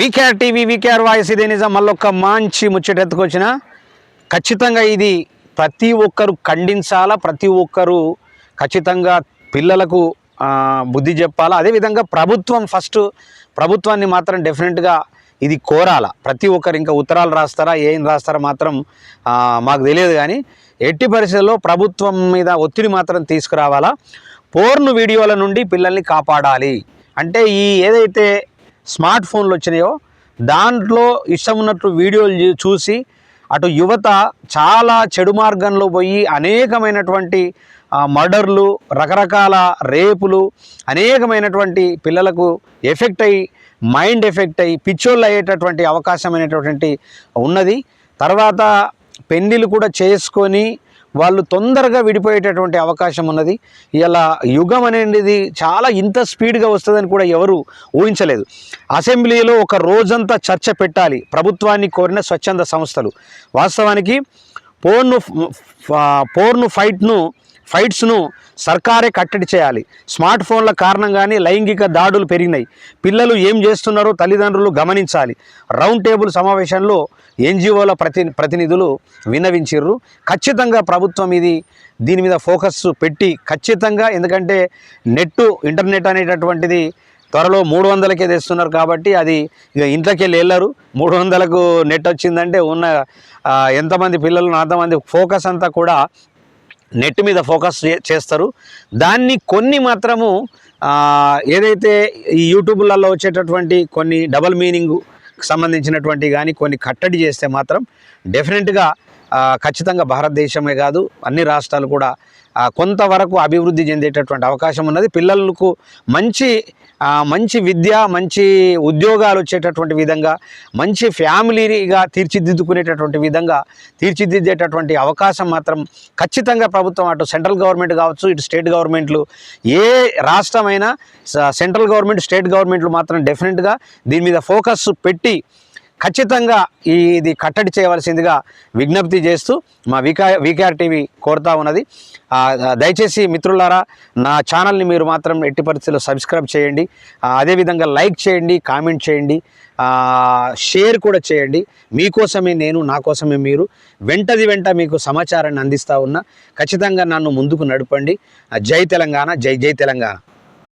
VKR TV VKR voice ఇదే నిజం. మళ్ళొక్క మంచి ముచ్చట ఎత్తుకొచ్చిన ఖచ్చితంగా ఇది ప్రతి ఒక్కరు ఖండించాలా? ప్రతి ఒక్కరు ఖచ్చితంగా పిల్లలకు బుద్ధి చెప్పాలా? అదేవిధంగా ప్రభుత్వం ఫస్ట్ ప్రభుత్వాన్ని మాత్రం డెఫినెట్గా ఇది కోరాల? ప్రతి ఒక్కరు ఇంకా ఉత్తరాలు రాస్తారా? ఏం రాస్తారా మాత్రం మాకు తెలియదు కానీ ఎట్టి పరిస్థితుల్లో ప్రభుత్వం మీద ఒత్తిడి మాత్రం తీసుకురావాలా? పోర్ను వీడియోల నుండి పిల్లల్ని కాపాడాలి. అంటే ఈ ఏదైతే స్మార్ట్ ఫోన్లు వచ్చినాయో దాంట్లో ఇష్టం ఉన్నట్లు వీడియోలు చూ- చూసి అటు యువత చాలా చెడు మార్గంలో పోయి అనేకమైనటువంటి మర్డర్లు రకరకాల రేపులు అనేకమైనటువంటి పిల్లలకు ఎఫెక్ట్ అయ్యి మైండ్ ఎఫెక్ట్ అయ్యి పిచ్చోళ్ళు అయ్యేటటువంటి అవకాశం అనేటటువంటి ఉన్నది. తర్వాత పెళ్ళిళ్ళు కూడా చేసుకొని వాళ్ళు తొందరగా విడిపోయేటటువంటి అవకాశం ఉన్నది. ఇలా యుగం అనేది చాలా ఇంత స్పీడ్గా వస్తుందని కూడా ఎవరు ఊహించలేదు. అసెంబ్లీలో ఒక రోజంతా చర్చ పెట్టాలి. ప్రభుత్వాన్ని కోరిన స్వచ్ఛంద సంస్థలు. వాస్తవానికి పోర్ను పోర్ను ఫైట్ను ఫైట్స్ను సర్కారే కట్టడి చేయాలి. స్మార్ట్ ఫోన్ల కారణంగానే లైంగిక దాడులు పెరిగినాయి. పిల్లలు ఏం చేస్తున్నారో తల్లిదండ్రులు గమనించాలి. రౌండ్ టేబుల్ సమావేశంలో ఎన్జిఓల ప్రతి ప్రతినిధులు విన్నవించిర్రు. ఖచ్చితంగా ప్రభుత్వం ఇది దీని మీద ఫోకస్ పెట్టి ఖచ్చితంగా ఎందుకంటే నెట్ ఇంటర్నెట్ అనేటటువంటిది త్వరలో మూడు వందలకే తెస్తున్నారు కాబట్టి అది ఇక ఇంట్లోకి వెళ్ళి వెళ్ళరు. మూడు వందలకు నెట్ వచ్చిందంటే ఉన్న ఎంతమంది పిల్లలు అంతమంది ఫోకస్ అంతా కూడా నెట్ మీద ఫోకస్ చే- చేస్తారు. దాన్ని కొన్ని మాత్రము ఏదైతే ఈ యూట్యూబ్లలో వచ్చేటటువంటి కొన్ని డబల్ మీనింగ్ సంబంధించినటువంటి కానీ కొన్ని కట్టడి చేస్తే మాత్రం డెఫినెట్గా ఖచ్చితంగా భారతదేశమే కాదు అన్ని రాష్ట్రాలు కూడా కొంతవరకు అభివృద్ధి చెందేటటువంటి అవకాశం ఉన్నది. పిల్లలకు మంచి మంచి విద్య మంచి ఉద్యోగాలు వచ్చేటటువంటి విధంగా మంచి ఫ్యామిలీగా తీర్చిదిద్దుకునేటటువంటి విధంగా తీర్చిదిద్దేటటువంటి అవకాశం మాత్రం ఖచ్చితంగా ప్రభుత్వం అటు సెంట్రల్ గవర్నమెంట్ కావచ్చు ఇటు స్టేట్ గవర్నమెంట్లు ఏ రాష్ట్రమైనా సెంట్రల్ గవర్నమెంట్ స్టేట్ గవర్నమెంట్లు మాత్రం డెఫినెట్గా దీని మీద ఫోకస్ పెట్టి ఖచ్చితంగా ఈ ఇది కట్టడి చేయవలసిందిగా విజ్ఞప్తి చేస్తూ మా వికా వికేఆర్ టీవీ కోరుతా ఉన్నది. దయచేసి మిత్రులారా నా ఛానల్ని మీరు మాత్రం ఎట్టి పరిస్థితుల్లో సబ్స్క్రైబ్ చేయండి. అదేవిధంగా లైక్ చేయండి కామెంట్ చేయండి షేర్ కూడా చేయండి. మీకోసమే నేను నా కోసమే మీరు. వెంటది వెంట మీకు సమాచారాన్ని అందిస్తూ ఉన్నా. ఖచ్చితంగా నన్ను ముందుకు నడపండి. జై తెలంగాణ జై జై తెలంగాణ.